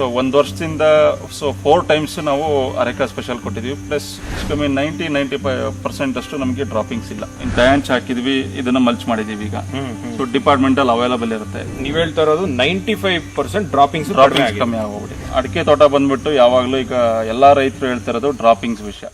So ಒಂದು ವರ್ಷದಿಂದ so four times ನಾವು ಅರೆಕಾ ಸ್ಪೆಷಲ್ ಕೊಟ್ಟಿದ್ವಿ. ಪ್ಲಸ್ ಕಮ್ಮಿ ನೈಂಟಿ ನೈಂಟಿ ಫೈವ್ ಪರ್ಸೆಂಟ್ ಅಷ್ಟು ನಮಗೆ ಡ್ರಾಪಿಂಗ್ಸ್ ಇಲ್ಲ. ಬ್ಯಾಂಚ್ ಹಾಕಿದ್ವಿ ಇದನ್ನ ಮಲ್ಚ್ ಮಾಡಿದೀವಿ ಈಗ. ಸೊ ಅಲ್ಲಿ ಅವೈಲಬಲ್ ಇರುತ್ತೆ. ನೀವ್ ಹೇಳ್ತಾ ಇರೋದು ninety five percent droppings droppings ಕಮ್ಮಿ ಆಗೋಗ್ಬಿಟ್ಟಿದೆ. ಅಡಿಕೆ ತೋಟ ಬಂದ್ಬಿಟ್ಟು ಯಾವಾಗಲೂ ಈಗ ಎಲ್ಲಾ ರೈತರು ಹೇಳ್ತಿರೋದು ಡ್ರಾಪಿಂಗ್ಸ್ ವಿಷಯ.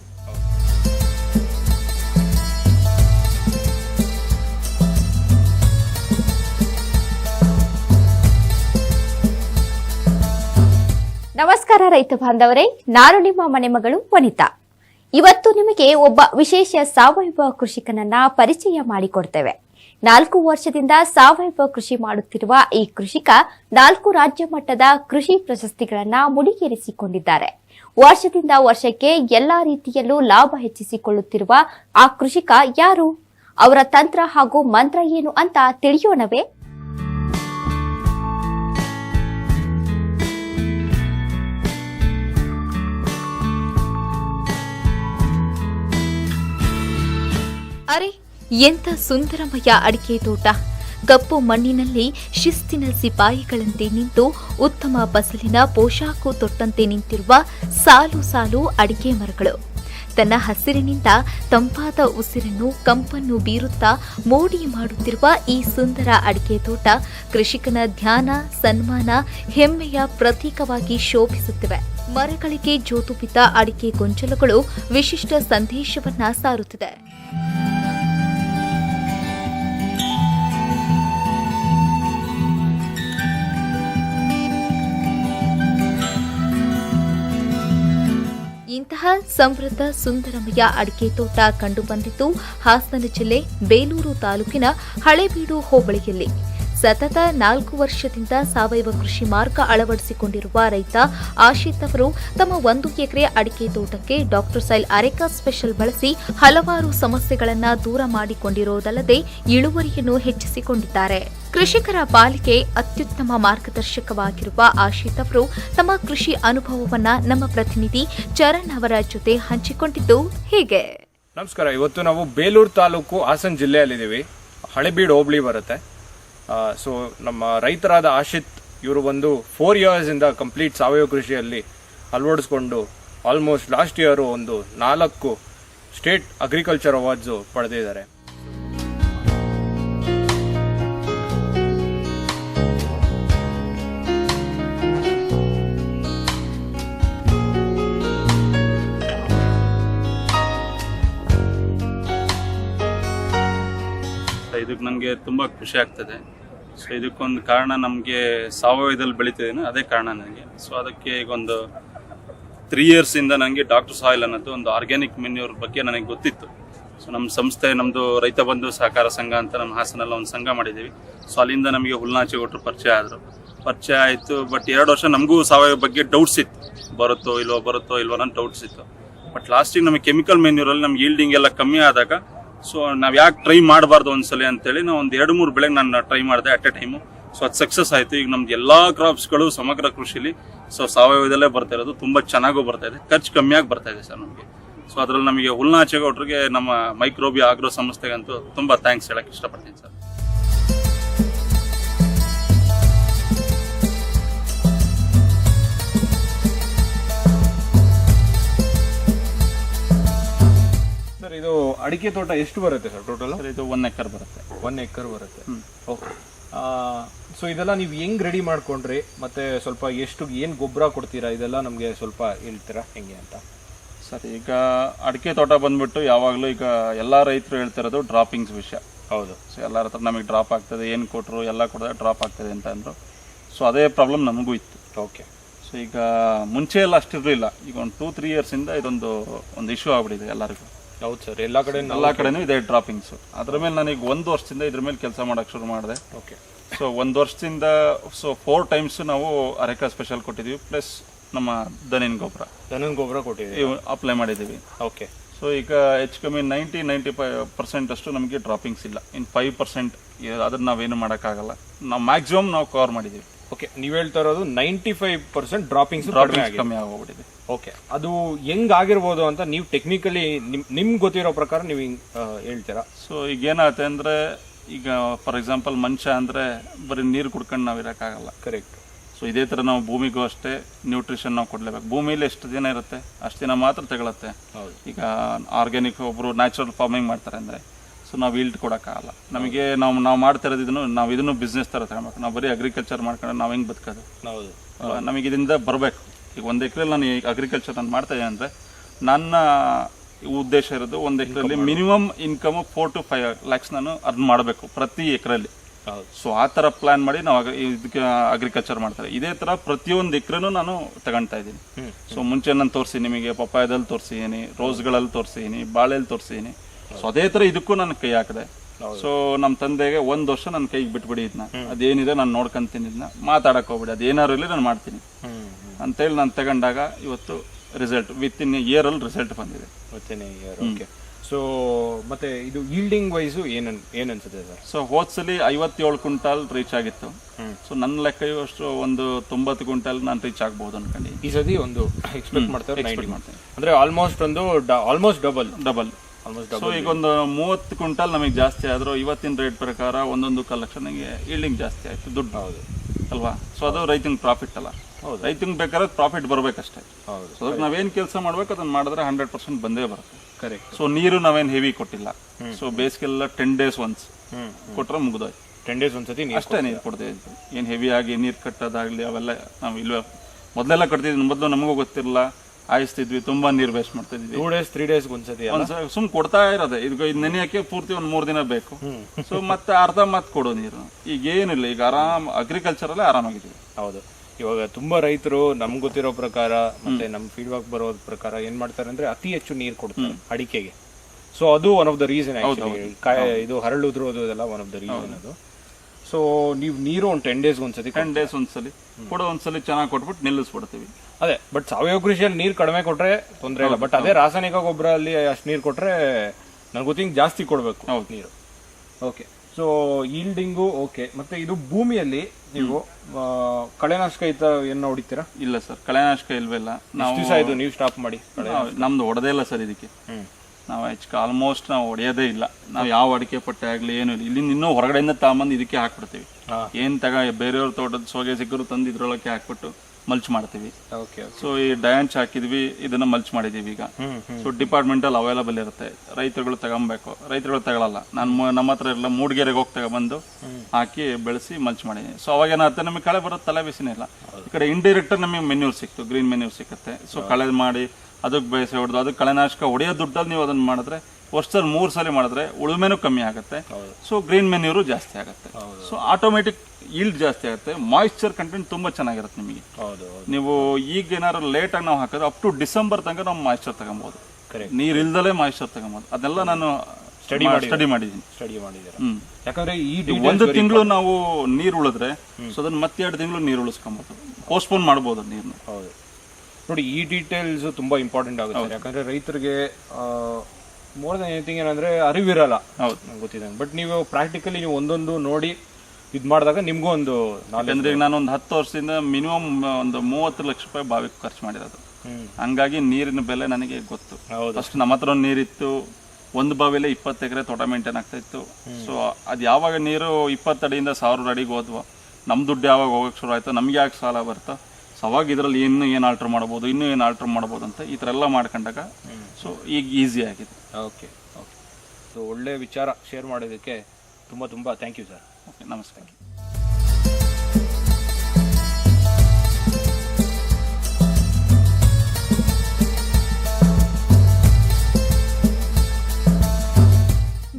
ನಮಸ್ಕಾರ ರೈತ ಬಾಂಧವರೇ, ನಾನು ನಿಮ್ಮ ಮನೆ ಮಗಳು ವನಿತಾ. ಇವತ್ತು ನಿಮಗೆ ಒಬ್ಬ ವಿಶೇಷ ಸಾವಯವ ಕೃಷಿಕನನ್ನ ಪರಿಚಯ ಮಾಡಿಕೊಡ್ತೇವೆ. ನಾಲ್ಕು ವರ್ಷದಿಂದ ಸಾವಯವ ಕೃಷಿ ಮಾಡುತ್ತಿರುವ ಈ ಕೃಷಿಕ ನಾಲ್ಕು ರಾಜ್ಯ ಮಟ್ಟದ ಕೃಷಿ ಪ್ರಶಸ್ತಿಗಳನ್ನ ಮುಡಿಗೇರಿಸಿಕೊಂಡಿದ್ದಾರೆ. ವರ್ಷದಿಂದ ವರ್ಷಕ್ಕೆ ಎಲ್ಲಾ ರೀತಿಯಲ್ಲೂ ಲಾಭ ಹೆಚ್ಚಿಸಿಕೊಳ್ಳುತ್ತಿರುವ ಆ ಕೃಷಿಕ ಯಾರು? ಅವರ ತಂತ್ರ ಹಾಗೂ ಮಂತ್ರ ಏನು ಅಂತ ತಿಳಿಯೋಣವೇ? ಅರೆ ಎಂಥ ಸುಂದರಮಯ ಅಡಿಕೆ ತೋಟ. ಕಪ್ಪು ಮಣ್ಣಿನಲ್ಲಿ ಶಿಸ್ತಿನ ಸಿಪಾಯಿಗಳಂತೆ ನಿಂತು ಉತ್ತಮ ಫಸಲಿನ ಪೋಷಾಕು ತೊಟ್ಟಂತೆ ನಿಂತಿರುವ ಸಾಲು ಸಾಲು ಅಡಿಕೆ ಮರಗಳು. ತನ್ನ ಹಸಿರಿನಿಂದ ತಂಪಾದ ಉಸಿರನ್ನು ಕಂಪನ್ನು ಬೀರುತ್ತಾ ಮೋಡಿ ಮಾಡುತ್ತಿರುವ ಈ ಸುಂದರ ಅಡಿಕೆ ತೋಟ ಕೃಷಿಕನ ಧ್ಯಾನ, ಸನ್ಮಾನ, ಹೆಮ್ಮೆಯ ಪ್ರತೀಕವಾಗಿ ಶೋಭಿಸುತ್ತಿವೆ. ಮರಗಳಿಗೆ ಜೋತುಬಿದ್ದ ಅಡಿಕೆ ಗೊಂಚಲುಗಳು ವಿಶಿಷ್ಟ ಸಂದೇಶವನ್ನ ಸಾರುತ್ತಿದೆ. ಇಂತಹ ಸಮೃದ್ಧ ಸುಂದರಮಯ ಅಡಿಕೆ ತೋಟ ಕಂಡುಬಂದಿದ್ದು ಹಾಸನ ಜಿಲ್ಲೆ ಬೇಲೂರು ತಾಲೂಕಿನ ಹಳೇಬೀಡು ಹೋಬಳಿಯಲ್ಲಿ. ಸತತ ನಾಲ್ಕು ವರ್ಷದಿಂದ ಸಾವಯವ ಕೃಷಿ ಮಾರ್ಗ ಅಳವಡಿಸಿಕೊಂಡಿರುವ ರೈತ ಆಶಿತ್ ಅವರು ತಮ್ಮ ಒಂದು ಎಕರೆ ಅಡಿಕೆ ತೋಟಕ್ಕೆ ಡಾಕ್ಟರ್ ಸೈಲ್ ಅರೆಕಾ ಸ್ಪೆಷಲ್ ಬಳಸಿ ಹಲವಾರು ಸಮಸ್ಯೆಗಳನ್ನು ದೂರ ಮಾಡಿಕೊಂಡಿರುವುದಲ್ಲದೆ ಇಳುವರಿಯನ್ನು ಹೆಚ್ಚಿಸಿಕೊಂಡಿದ್ದಾರೆ. ಕೃಷಿಕರ ಪಾಲಿಗೆ ಅತ್ಯುತ್ತಮ ಮಾರ್ಗದರ್ಶಕವಾಗಿರುವ ಆಶೀತ್ ಅವರು ತಮ್ಮ ಕೃಷಿ ಅನುಭವವನ್ನ ನಮ್ಮ ಪ್ರತಿನಿಧಿ ಚರಣ್ ಅವರ ಜೊತೆ ಹಂಚಿಕೊಂಡಿದ್ದು ಹೀಗೆ. ನಮಸ್ಕಾರ. ಇವತ್ತು ನಾವು ಬೇಲೂರು ತಾಲೂಕು ಹಾಸನ್ ಜಿಲ್ಲೆಯಲ್ಲಿದ್ದೀವಿ. ಹಳೆಬೀಡು ಹೋಬಳಿ ಬರುತ್ತೆ. ಸೊ ನಮ್ಮ ರೈತರಾದ ಆಶಿತ್ ಇವರು ಒಂದು ಫೋರ್ ಇಯರ್ಸ್ ಇಂದ ಕಂಪ್ಲೀಟ್ ಸಾವಯವ ಕೃಷಿಯಲ್ಲಿ ಅಳವಡಿಸ್ಕೊಂಡು ಆಲ್ಮೋಸ್ಟ್ ಲಾಸ್ಟ್ ಇಯರ್ ಒಂದು ನಾಲ್ಕು ಸ್ಟೇಟ್ ಅಗ್ರಿಕಲ್ಚರ್ ಅವಾರ್ಡ್ಸು ಪಡೆದಿದ್ದಾರೆ. ಇದಕ್ಕೆ ನನಗೆ ತುಂಬ ಖುಷಿ ಆಗ್ತದೆ. ಸೊ ಇದಕ್ಕೊಂದು ಕಾರಣ ನಮಗೆ ಸಾವಯವದಲ್ಲಿ ಬೆಳೀತಿದ್ದೀನಿ. ಅದೇ ಕಾರಣ ನನಗೆ. ಸೊ ಅದಕ್ಕೆ ಈಗ ಒಂದು ತ್ರೀ ಇಯರ್ಸಿಂದ ನನಗೆ ಡಾಕ್ಟರ್ ಸಾಯಿಲ್ ಅನ್ನೋದು ಒಂದು ಆರ್ಗ್ಯಾನಿಕ್ ಮೆನ್ಯೂರ್ ಬಗ್ಗೆ ನನಗೆ ಗೊತ್ತಿತ್ತು. ಸೊ ನಮ್ಮ ಸಂಸ್ಥೆ ನಮ್ಮದು ರೈತ ಬಂಧು ಸಹಕಾರ ಸಂಘ ಅಂತ ನಮ್ಮ ಹಾಸನಲ್ಲಿ ಒಂದು ಸಂಘ ಮಾಡಿದ್ದೀವಿ. ಸೊ ಅಲ್ಲಿಂದ ನಮಗೆ ಹುಲ್ನಾಚೆ ಕೊಟ್ಟರು ಪರಿಚಯ ಆದರು. ಪರಿಚಯ ಆಯಿತು ಬಟ್ ಎರಡು ವರ್ಷ ನಮಗೂ ಸಾವಯವ ಬಗ್ಗೆ ಡೌಟ್ಸ್ ಇತ್ತು. ಬರುತ್ತೋ ಇಲ್ವೋ ಬರುತ್ತೋ ಇಲ್ವೋ ಅನ್ನೋ ಡೌಟ್ಸ್ ಇತ್ತು. ಬಟ್ ಲಾಸ್ಟಿಗೆ ನಮಗೆ ಕೆಮಿಕಲ್ ಮೆನ್ಯೂರಲ್ಲಿ ನಮ್ಗೆ ಈಲ್ಡಿಂಗ್ ಎಲ್ಲ ಕಮ್ಮಿ ಆದಾಗ ಸೊ ನಾವು ಯಾಕೆ ಟ್ರೈ ಮಾಡಬಾರ್ದು ಒಂದ್ಸಲಿ ಅಂತೇಳಿ ನಾವು ಒಂದು ಎರಡು ಮೂರು ಬೆಳೆಗೆ ನಾನು ಟ್ರೈ ಮಾಡಿದೆ ಅಟ್ ಎ ಟೈಮು ಸೊ ಅದು ಸಕ್ಸಸ್ ಆಯಿತು. ಈಗ ನಮ್ದು ಎಲ್ಲ ಕ್ರಾಪ್ಸ್ಗಳು ಸಮಗ್ರ ಕೃಷಿಲಿ ಸೊ ಸಾವಯವದಲ್ಲೇ ಬರ್ತಾ ಇರೋದು. ತುಂಬ ಚೆನ್ನಾಗೂ ಬರ್ತಾ ಇದೆ. ಖರ್ಚು ಕಮ್ಮಿಯಾಗಿ ಬರ್ತಾ ಇದೆ ಸರ್ ನಮಗೆ. ಸೊ ಅದರಲ್ಲಿ ನಮಗೆ ಹುಲ್ನಾಚೆಗೌಡ್ರಿಗೆ ನಮ್ಮ ಮೈಕ್ರೋಬಿ ಆಗ್ರೋ ಸಂಸ್ಥೆಗಂತೂ ತುಂಬ ಥ್ಯಾಂಕ್ಸ್ ಹೇಳಕ್ಕೆ ಇಷ್ಟಪಡ್ತೀನಿ ಸರ್. ಇದು ಅಡಿಕೆ ತೋಟ ಎಷ್ಟು ಬರುತ್ತೆ ಸರ್ ಟೋಟಲ್ ಇದು ಒನ್ ಎಕರ್ ಬರುತ್ತೆ. ಒನ್ ಎಕರ್ ಬರುತ್ತೆ. ಓಕೆ ಸೊ ಇದೆಲ್ಲ ನೀವು ಹೆಂಗ್ ರೆಡಿ ಮಾಡ್ಕೊಂಡ್ರಿ? ಮತ್ತೆ ಸ್ವಲ್ಪ ಎಷ್ಟು ಏನ್ ಗೊಬ್ಬರ ಕೊಡ್ತೀರಾ? ಇದೆಲ್ಲ ನಮಗೆ ಸ್ವಲ್ಪ ಹೇಳ್ತೀರಾ? ಹೆಂಗೆ ಅಂತ. ಸರ್ ಈಗ ಅಡಿಕೆ ತೋಟ ಬಂದ್ಬಿಟ್ಟು ಯಾವಾಗಲೂ ಈಗ ಎಲ್ಲ ರೈತರು ಹೇಳ್ತಿರೋದು ಡ್ರಾಪಿಂಗ್ಸ್ ವಿಷಯ. ಹೌದು. ಸೊ ಎಲ್ಲರ ಹತ್ರ ನಮಗೆ ಡ್ರಾಪ್ ಆಗ್ತದೆ ಏನು ಕೊಟ್ಟರು ಎಲ್ಲ ಕೊಡಿದ್ರೆ ಡ್ರಾಪ್ ಆಗ್ತದೆ ಅಂತ ಅಂದರು. ಸೊ ಅದೇ ಪ್ರಾಬ್ಲಮ್ ನಮಗೂ ಇತ್ತು. ಓಕೆ. ಸೊ ಈಗ ಮುಂಚೆ ಎಲ್ಲ ಅಷ್ಟಿರಲಿಲ್ಲ ಈಗ ಒಂದು ಟೂ ತ್ರೀ ಇಯರ್ಸಿಂದ ಇದೊಂದು ಒಂದು ಇಶ್ಯೂ ಆಗ್ಬಿಟ್ಟಿದೆ ಎಲ್ಲರಿಗೂ. ಹೌದು ಸರ್ ಎಲ್ಲ ಕಡೆ ಎಲ್ಲ ಕಡೆನೂ ಇದೆ ಡ್ರಾಪಿಂಗ್ಸು ಅದ್ರ ಮೇಲೆ ನನಗೆ ಒಂದು ವರ್ಷದಿಂದ ಇದ್ರ ಮೇಲೆ ಕೆಲಸ ಮಾಡೋಕ್ಕೆ ಶುರು ಮಾಡಿದೆ. ಓಕೆ ಸೊ ಒಂದು ವರ್ಷದಿಂದ ಸೊ ಫೋರ್ ಟೈಮ್ಸ್ ನಾವು ಅರೆಕಾ ಸ್ಪೆಷಲ್ ಕೊಟ್ಟಿದ್ದೀವಿ ಪ್ಲಸ್ ನಮ್ಮ ದನಿನ್ ಗೊಬ್ಬರ ದನಿನ ಗೊಬ್ಬರ ಕೊಟ್ಟಿದ್ದೀವಿ ಇವು ಅಪ್ಲೈ ಮಾಡಿದ್ದೀವಿ ಓಕೆ ಸೊ ಈಗ ಹೆಚ್ಚು ಕಮ್ಮಿ ನೈಂಟಿ ನೈಂಟಿ ಫೈವ್ ಪರ್ಸೆಂಟ್ ಅಷ್ಟು ನಮಗೆ ಡ್ರಾಪಿಂಗ್ಸ್ ಇಲ್ಲ. ಇನ್ನು ಫೈವ್ ಪರ್ಸೆಂಟ್ ಅದನ್ನ ನಾವೇನು ಮಾಡೋಕ್ಕಾಗಲ್ಲ. ನಾವು ಮ್ಯಾಕ್ಸಿಮಮ್ ನಾವು ಕವರ್ ಮಾಡಿದ್ದೀವಿ ಓಕೆ ನೀವು ಹೇಳ್ತಾ ಇರೋದು ನೈಂಟಿ ಫೈವ್ ಪರ್ಸೆಂಟ್ ಡ್ರಾಪಿಂಗ್ಸ್ ಕಡಿಮೆ ಡ್ರಾಪಿಂಗ್ಸ್ ಆಗಿದೆ. ಕಮ್ಮಿ ಆಗೋಗ್ಬಿಟ್ಟಿದೆ. ಓಕೆ ಅದು ಹೆಂಗ್ ಆಗಿರ್ಬೋದು ಅಂತ ನೀವು ಟೆಕ್ನಿಕಲಿ ನಿಮ್ ನಿಮ್ಗೆ ಗೊತ್ತಿರೋ ಪ್ರಕಾರ ನೀವು ಹಿಂಗ್ ಹೇಳ್ತೀರಾ? ಸೊ ಈಗ ಏನಾಗುತ್ತೆ ಅಂದರೆ ಈಗ ಫಾರ್ ಎಕ್ಸಾಂಪಲ್ ಮನುಷ್ಯ ಅಂದರೆ ಬರೀ ನೀರು ಕುಡ್ಕೊಂಡು ನಾವು ಇರೋಕ್ಕಾಗಲ್ಲ. ಕರೆಕ್ಟ್ ಸೊ ಇದೇ ಥರ ನಾವು ಭೂಮಿಗೂ ಅಷ್ಟೇ ನ್ಯೂಟ್ರಿಷನ್ ನಾವು ಕೊಡಲೇಬೇಕು. ಭೂಮಿಲಿ ಎಷ್ಟು ದಿನ ಇರುತ್ತೆ? ಅಷ್ಟು ದಿನ ಮಾತ್ರ ತಗೊಳತ್ತೆ. ಈಗ ಆರ್ಗ್ಯಾನಿಕ್ ಒಬ್ಬರು ನ್ಯಾಚುರಲ್ ಫಾರ್ಮಿಂಗ್ ಮಾಡ್ತಾರೆ ಅಂದರೆ ಸೊ ನಾವು ಈಲ್ಡ್ ಕೊಡೋಕ್ಕಾಗಲ್ಲ. ನಮಗೆ ನಾವು ನಾವು ಮಾಡ್ತಾ ಇರೋದು ಇದನ್ನು ನಾವು ಇದನ್ನು ಬಿಸ್ನೆಸ್ ಥರ ತಗೊಬೇಕು ನಾವು ಬರೀ ಅಗ್ರಿಕಲ್ಚರ್ ಮಾಡ್ಕೊಂಡು ನಾವು ಹೆಂಗೆ ಬದುಕೋದು? ಹೌದು? ನಮಗೆ ಇದರಿಂದ ಬರಬೇಕು. ಈಗ ಒಂದು ಎಕ್ರೆಲಿ ನಾನು ಅಗ್ರಿಕಲ್ಚರ್ ನಾನು ಮಾಡ್ತಾ ಇದ್ದೀನಿ ಅಂದರೆ ನನ್ನ ಉದ್ದೇಶ ಇರೋದು ಒಂದು ಎಕ್ರೆಯಲ್ಲಿ minimum income four to five lakhs ನಾನು ಅರ್ನ್ ಮಾಡಬೇಕು ಪ್ರತಿ ಎಕರೆಲಿ ಹೌದು. ಸೊ ಆ ಥರ ಪ್ಲಾನ್ ಮಾಡಿ ನಾವು ಇದಕ್ಕೆ ಅಗ್ರಿಕಲ್ಚರ್ ಮಾಡ್ತಾರೆ ಇದೇ ಥರ ಪ್ರತಿಯೊಂದು ಎಕ್ರೆನೂ ನಾನು ತಗೊಳ್ತಾ ಇದ್ದೀನಿ. ಸೊ ಮುಂಚೆ ನಾನು ತೋರಿಸಿ ನಿಮಗೆ ಪಪ್ಪಾಯದಲ್ಲಿ ತೋರಿಸಿದ್ದೀನಿ ರೋಸ್ಗಳಲ್ಲಿ ತೋರಿಸಿದ್ದೀನಿ ಬಾಳೆಯಲ್ಲಿ ತೋರಿಸಿದ್ದೀನಿ. ಸೊ ಅದೇ ತರ ಇದಕ್ಕೂ ನನ್ನ ಕೈ ಹಾಕಿದೆ. ಸೊ ನಮ್ಮ ತಂದೆಗೆ ಒಂದ್ ವರ್ಷ ನನ್ನ ಕೈಗೆ ಬಿಟ್ಬಿಡಿ ಇದನ್ನ ಅದೇನಿದೆ ನಾನು ನೋಡ್ಕೊಂತೀನಿ ಇದನ್ನ ಮಾತಾಡಕ್ ಹೋಗ್ಬಿಡಿ ಅದೇನಾರು ಇಲ್ಲಿ ನಾನು ಮಾಡ್ತೀನಿ. ಹ್ಮ್ ಅಂತೇಳಿ ನಾನು ತಗೊಂಡಾಗ ಇವತ್ತು ರಿಸಲ್ಟ್ ವಿತ್ ಇನ್ ಅಲ್ಲಿ ರಿಸಲ್ಟ್ ಬಂದಿದೆ. ಸೊ ಮತ್ತೆ ಇದು ಈಲ್ಡಿಂಗ್ ವೈಸ್ ಏನನ್ ಏನ್ ಅನ್ಸುತ್ತೆ ಸರ್ ಸೊ ಹೋದ್ಸಲಿ ಐವತ್ತೇಳು ಕ್ವಿಂಟಾಲ್ ರೀಚ್ ಆಗಿತ್ತು. ಸೊ ನನ್ನ ಲೆಕ್ಕ ಅಷ್ಟು ಒಂದು ತೊಂಬತ್ತು ಕ್ವಿಂಟಾಲ್ ನಾನು ರೀಚ್ ಆಗ್ಬೋದು ಅನ್ಕೊಂಡು ಈ ಸತಿ ಒಂದು ಎಕ್ಸ್ಪೆಕ್ಟ್ ಮಾಡ್ತಾರೆ ಎಕ್ಸ್ಪೆಕ್ಟ್ ಮಾಡ್ತೀನಿ. ಅಂದ್ರೆ ಆಲ್ಮೋಸ್ಟ್ ಒಂದು ಆಲ್ಮೋಸ್ಟ್ ಡಬಲ್ ಡಬಲ್ ಸೊ ಈಗ ಒಂದು ಮೂವತ್ತು ಕ್ವಿಂಟಲ್ ನಮಗೆ ಜಾಸ್ತಿ ಆದರೂ ಇವತ್ತಿನ ರೇಟ್ ಪ್ರಕಾರ ಒಂದೊಂದು ಕಲೆಕ್ಷನ್ಗೆ ಈಲ್ಡಿಂಗ್ ಜಾಸ್ತಿ ಆಯ್ತು ದುಡ್ಡು. ಹೌದು. ಅಲ್ವಾ? ಸೊ ಅದು ರೈತಂಗೆ ಪ್ರಾಫಿಟ್ ಅಲ್ಲ. ಹೌದು. ರೈತಂಗೆ ಬೇಕಾದ್ರೆ ಪ್ರಾಫಿಟ್ ಬರಬೇಕಷ್ಟೇ. ಹೌದು. ಸೊ ಅದಕ್ಕೆ ನಾವೇನು ಕೆಲಸ ಮಾಡಬೇಕು ಅದನ್ನ ಮಾಡಿದ್ರೆ ಹಂಡ್ರೆಡ್ ಪರ್ಸೆಂಟ್ ಬಂದೇ ಬರುತ್ತೆ. ಕರೆಕ್ಟ್ ಸೊ ನೀರು ನಾವೇನು ಹೆವಿ ಕೊಟ್ಟಿಲ್ಲ. ಸೊ ಬೇಸಿಗೆಲ್ಲ ಟೆನ್ ಡೇಸ್ ಒನ್ಸ್ ಕೊಟ್ಟರೆ ಕೊಟ್ರೆ ಮುಗಿದೋಯ್ತು. ಟೆನ್ ಡೇಸ್ ಒಂದ್ಸತಿ ಅಷ್ಟೇ ನೀರು ಕೊಡ್ತಾ ಇದ್ವಿ ಏನು ಹೆವಿ ಆಗಿ ನೀರು ಕಟ್ಟೋದಾಗಲಿ ಅವೆಲ್ಲ ನಾವು ಇಲ್ವೇ ಮೊದಲೆಲ್ಲ ಕಟ್ತಿದ್ವಿ. ಮೊದಲು ನಮಗೂ ಗೊತ್ತಿರಲಿಲ್ಲ. ಆಯಿಸ್ತಿದ್ವಿ ತುಂಬಾ ನೀರು ವೇಸ್ಟ್ ಮಾಡ್ತಾ ಇದ್ವಿ. ಟೂ ಡೇಸ್ ತ್ರೀ ಡೇಸ್ ಒಂದ್ಸತಿ ಸುಮ್ ಕೊಡ್ತಾ ಇರೋದೆ. ಇದು ಇದು ನೆನೆಯಕ್ಕೆ ಪೂರ್ತಿ ಒಂದ್ ಮೂರ್ ದಿನ ಬೇಕು. ಸೊ ಮತ್ತೆ ಅರ್ಧ ಮತ್ ಕೊಡೋ ನೀರು. ಈಗ ಏನಿಲ್ಲ ಈಗ ಆರಾಮ್ ಅಗ್ರಿಕಲ್ಚರ್ ಅಲ್ಲೇ ಆರಾಮಾಗಿದ್ದೀವಿ. ಹೌದು. ಇವಾಗ ತುಂಬಾ ರೈತರು ನಮ್ಗೆ ಗೊತ್ತಿರೋ ಪ್ರಕಾರ ಮತ್ತೆ ನಮ್ ಫೀಡ್ಬ್ಯಾಕ್ ಬರೋ ಪ್ರಕಾರ ಏನ್ ಮಾಡ್ತಾರೆ ಅಂದ್ರೆ ಅತಿ ಹೆಚ್ಚು ನೀರು ಕೊಡ್ತಾರೆ ಅಡಿಕೆಗೆ. ಸೊ ಅದು ಒನ್ ಆಫ್ ದ ರೀಸನ್ ಇದು ಹರಳುದ್ರೋದು ಅದೆಲ್ಲ ಒನ್ ಆಫ್ ದ ರೀಸನ್ ಅದು. ಸೊ ನೀವು ನೀರು ಒಂದು ಟೆನ್ ಡೇಸ್ ಒಂದ್ಸತಿ ಟೆನ್ ಡೇಸ್ ಒಂದ್ಸಲಿ. ಕೂಡ ಒಂದ್ಸಲಿ ಚೆನ್ನಾಗಿ ಕೊಟ್ಬಿಟ್ಟು ನಿಲ್ಲಿಸ್ಬಿಡ್ತೀವಿ. ಅದೇ ಬಟ್ ಸಾವಯವ ಕೃಷಿಯಲ್ಲಿ ನೀರು ಕಡಿಮೆ ಕೊಟ್ರೆ ತೊಂದರೆ ಇಲ್ಲ. ಬಟ್ ಅದೇ ರಾಸಾಯನಿಕ ಗೊಬ್ಬರ ಅಲ್ಲಿ ಅಷ್ಟು ನೀರು ಕೊಟ್ರೆ ನನಗೆ ಗೊತ್ತಿಂಗ್ ಜಾಸ್ತಿ ಕೊಡಬೇಕು ಹೌದು. ನೀರು. ಓಕೆ ಸೊ ಈಲ್ಡಿಂಗು ಓಕೆ ಮತ್ತೆ ಇದು ಭೂಮಿಯಲ್ಲಿ ನೀವು ಕಳೆನಾಶಕ ಈ ಥರ ಏನು ಹೊಡಿತೀರಾ? ಇಲ್ಲ ಸರ್ ಕಳೆನಾಶಕ ಇಲ್ವೆಲ್ಲ ನಾವು ದಿವಸ ಇದು ನೀವು ಸ್ಟಾಪ್ ಮಾಡಿ ನಾವು- ನಮ್ದು ಹೊಡೆದೇ ಇಲ್ಲ ಸರ್ ಇದಕ್ಕೆ. ನಾವು ಹೆಚ್ಚು ಆಲ್ಮೋಸ್ಟ್ ನಾವು ಹೊಡೆಯೋದೇ ಇಲ್ಲ. ನಾವು ಯಾವ ಅಡಿಕೆ ಪಟ್ಟೆ ಆಗಲಿ ಏನು ಇಲ್ಲ. ಇಲ್ಲಿಂದ ಇನ್ನೂ ಹೊರಗಡೆಯಿಂದ ತಗೊಂಬಂದು ಇದಕ್ಕೆ ಹಾಕ್ಬಿಡ್ತೀವಿ. ಏನು ತಗ ಬೇರೆಯವ್ರ ತೋಟದ ಸೋಗೆ ಸಿಕ್ಕರು ತಂದು ಇದ್ರೊಳಗೆ ಹಾಕ್ಬಿಟ್ಟು ಮಲ್ಚ್ ಮಾಡ್ತೀವಿ. ಸೊ ಈ ಡಯಾಂಚ್ ಹಾಕಿದ್ವಿ ಇದನ್ನ ಮಲ್ಚ್ ಮಾಡಿದೀವಿ ಈಗ. ಸೊ ಡಿಪಾರ್ಟ್ಮೆಂಟಲ್ಲಿ ಅವೈಲಬಲ್ ಇರುತ್ತೆ. ರೈತರುಗಳು ತಗೊಬೇಕು. ರೈತರುಗಳು ತಗೊಳಲ್ಲ. ನಾನು ನಮ್ಮ ಹತ್ರ ಎಲ್ಲ ಮೂಡಿಗೆರೆಗೆ ಹೋಗಿ ತಗೊಬಂದು ಹಾಕಿ ಬೆಳೆಸಿ ಮಲ್ಚ್ ಮಾಡಿದೀನಿ. ಸೊ ಅವಾಗ ಏನಾಗುತ್ತೆ ನಮಗೆ ಕಳೆ ಬರೋದು ತಲೆ ಬಿಸಿನೇ ಇಲ್ಲ. ಈ ಕಡೆ ಇಂಡೈರೆಕ್ಟ್ ನಮಗೆ ಮೆನ್ಯೂರ್ ಸಿಕ್ತು. ಗ್ರೀನ್ ಮೆನ್ಯೂರ್ ಸಿಕ್ಕತ್ತೆ. ಸೊ ಕಳೆ ಮಾಡಿ ಅದಕ್ಕೆ ಬೇಯಿಸಿ ಹೊಡೆದು ಅದಕ್ಕೆ ಕಳೆನಾಶಕ ಹೊಡೆಯೋ ದುಡ್ಡಲ್ಲಿ ನೀವು ಅದನ್ನ ಮಾಡಿದ್ರೆ ವರ್ಷದಲ್ಲಿ ಮೂರು ಸಲ ಮಾಡಿದ್ರೆ ಉಳುಮೆನೂ ಕಮ್ಮಿ ಆಗುತ್ತೆ. ಸೊ ಗ್ರೀನ್ ಮೆನ್ಯೂರು ಜಾಸ್ತಿ ಆಗುತ್ತೆ. ಸೊ ಆಟೋಮೆಟಿಕ್ ಈಲ್ಡ್ ಜಾಸ್ತಿ ಆಗುತ್ತೆ. ಮಾಯಿಶ್ಚರ್ ಕಂಟೆಂಟ್ ತುಂಬಾ ಚೆನ್ನಾಗಿರುತ್ತೆ ನಿಮಗೆ. ನೀವು ಈಗ ಏನಾದ್ರು ಲೇಟಾಗಿ ಆಗಿ ನಾವು ಹಾಕಿದ್ರೆ ಅಪ್ ಟು ಡಿಸೆಂಬರ್ ತನಕ ನಾವು ಮಾಯಿಶ್ಚರ್ ತಗೊಬೋದು. ಕರೆಕ್ಟ್ ನೀರ್ ಇಲ್ದಲೇ ಮಾಯಿಶ್ಚರ್ ತಗೊಬೋದು. ಅದೆಲ್ಲ ನಾನು ಸ್ಟಡಿ ಮಾಡಿ- ಸ್ಟಡಿ ಮಾಡಿದ್ದೀನಿ. ಸ್ಟಡಿ ಮಾಡಿದ್ದೀರಾ? ಯಾಕಂದ್ರೆ ಈ ಒಂದು ತಿಂಗಳು ನಾವು ನೀರು ಉಳಿದ್ರೆ ಸೊ ಅದನ್ನ ಮತ್ತೆ ಎರಡು ತಿಂಗಳು ನೀರು ಉಳಿಸ್ಕೊಬೋದು. ಪೋಸ್ಟ್ಪೋನ್ ಮಾಡ್ಬೋದು ನೀರ್ನ. ಹೌದು. ನೋಡಿ ಈ ಡೀಟೇಲ್ಸ್ ತುಂಬಾ ಇಂಪಾರ್ಟೆಂಟ್ ಆಗುತ್ತೆ. ಯಾಕಂದ್ರೆ ರೈತರಿಗೆ ಮೋರ್ ದನ್ ಎನಿಥಿಂಗ್ ಏನಂದ್ರೆ ಅರಿವಿರಲ್ಲ. ಹೌದು. ಗೊತ್ತಿದೆ. ಬಟ್ ನೀವು ಪ್ರಾಕ್ಟಿಕಲಿ ನೀವು ಒಂದೊಂದು ನೋಡಿ ಇದ್ ಮಾಡಿದಾಗ ನಿಮ್ಗೂ ಒಂದು ಅಂದ್ರೆ ಈಗ ನಾನು ಒಂದು ಹತ್ತು ವರ್ಷದಿಂದ ಮಿನಿಮಮ್ ಒಂದು ಮೂವತ್ತು ಲಕ್ಷ ರೂಪಾಯಿ ಬಾವಿಗೆ ಖರ್ಚು ಮಾಡಿರೋದು. ಹಂಗಾಗಿ ನೀರಿನ ಬೆಲೆ ನನಗೆ ಗೊತ್ತು. ಹೌದು. ಫಸ್ಟ್ ನಮ್ಮ ಹತ್ರ ಒಂದ್ ನೀರಿತ್ತು. ಒಂದು ಬಾವಿಲೆ ಇಪ್ಪತ್ತು ಎಕರೆ ತೋಟ ಮೇಂಟೈನ್ ಆಗ್ತಾ ಇತ್ತು. ಸೊ ಅದು ಯಾವಾಗ ನೀರು ಇಪ್ಪತ್ತು ಅಡಿಯಿಂದ ಸಾವಿರ ಅಡಿಗೆ ಹೋದ್ವೋ ನಮ್ಮ ದುಡ್ಡು ಯಾವಾಗ ಹೋಗಕ್ಕೆ ಶುರು ಆಯ್ತು ನಮ್ಗೆ ಯಾಕೆ ಸಾಲ ಬರುತ್ತೋ ಸೊ ಅವಾಗ ಇದರಲ್ಲಿ ಇನ್ನೂ ಏನು ಆಲ್ಟರ್ ಮಾಡ್ಬೋದು ಇನ್ನೂ ಏನು ಆಲ್ಟರ್ ಮಾಡ್ಬೋದು ಅಂತ ಈ ಥರ ಎಲ್ಲ ಮಾಡ್ಕೊಂಡಾಗ ಸೊ ಈಗ ಈಸಿ ಆಗಿದೆ. ಓಕೆ ಓಕೆ ಸೊ ಒಳ್ಳೆ ವಿಚಾರ ಶೇರ್ ಮಾಡೋದಕ್ಕೆ ತುಂಬ ತುಂಬ ಥ್ಯಾಂಕ್ ಯು ಸರ್ ಓಕೆ ನಮಸ್ಕಾರ.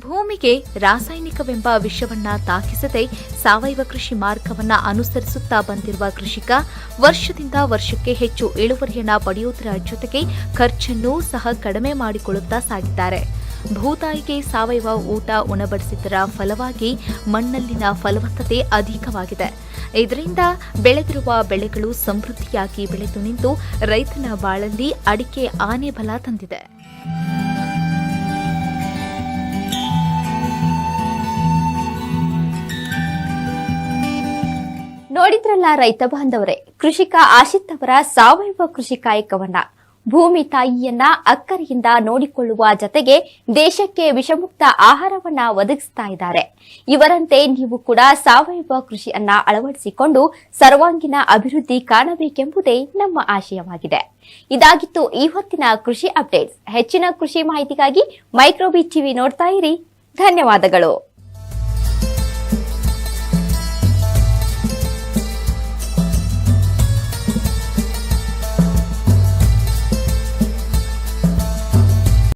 ಭೂಮಿಗೆ ರಾಸಾಯನಿಕವೆಂಬ ವಿಷವನ್ನ ತಾಕಿಸದೆ ಸಾವಯವ ಕೃಷಿ ಮಾರ್ಗವನ್ನ ಅನುಸರಿಸುತ್ತಾ ಬಂದಿರುವ ಕೃಷಿಕ, ವರ್ಷದಿಂದ ವರ್ಷಕ್ಕೆ ಹೆಚ್ಚು ಇಳುವರಿಯನ್ನ ಪಡೆಯುವುದರ ಜೊತೆಗೆ ಖರ್ಚನ್ನು ಸಹ ಕಡಿಮೆ ಮಾಡಿಕೊಳ್ಳುತ್ತಾ ಸಾಗಿದ್ದಾರೆ. ಭೂತಾಯಿಗೆ ಸಾವಯವ ಊಟ ಉಣಬಡಿಸಿದ್ದರ ಫಲವಾಗಿ ಮಣ್ಣಲ್ಲಿನ ಫಲವತ್ತತೆ ಅಧಿಕವಾಗಿದೆ. ಇದರಿಂದ ಬೆಳೆದಿರುವ ಬೆಳೆಗಳು ಸಮೃದ್ಧಿಯಾಗಿ ಬೆಳೆದು ನಿಂತು ರೈತನ ಬಾಳಲ್ಲಿ ಅಡಿಕೆ ಆನೆ ಬಲ ತಂದಿದೆ. ನೋಡಿದ್ರಲ್ಲ ರೈತ ಬಾಂಧವರೇ, ಕೃಷಿಕ ಆಶಿತ್ ಅವರ ಸಾವಯವ ಕೃಷಿ ಕಾಯಕವನ್ನ. ಭೂಮಿ ತಾಯಿಯನ್ನ ಅಕ್ಕರೆಯಿಂದ ನೋಡಿಕೊಳ್ಳುವ ಜತೆಗೆ ದೇಶಕ್ಕೆ ವಿಷಮುಕ್ತ ಆಹಾರವನ್ನ ಒದಗಿಸ್ತಾ ಇದ್ದಾರೆ. ಇವರಂತೆ ನೀವು ಕೂಡ ಸಾವಯವ ಕೃಷಿಯನ್ನ ಅಳವಡಿಸಿಕೊಂಡು ಸರ್ವಾಂಗೀಣ ಅಭಿವೃದ್ಧಿ ಕಾಣಬೇಕೆಂಬುದೇ ನಮ್ಮ ಆಶಯವಾಗಿದೆ. ಇದಾಗಿತ್ತು ಈ ಹೊತ್ತಿನ ಕೃಷಿ ಅಪ್ಡೇಟ್ಸ್. ಹೆಚ್ಚಿನ ಕೃಷಿ ಮಾಹಿತಿಗಾಗಿ ಮೈಕ್ರೋಬಿ ಟಿವಿ ನೋಡ್ತಾ ಇರಿ. ಧನ್ಯವಾದಗಳು.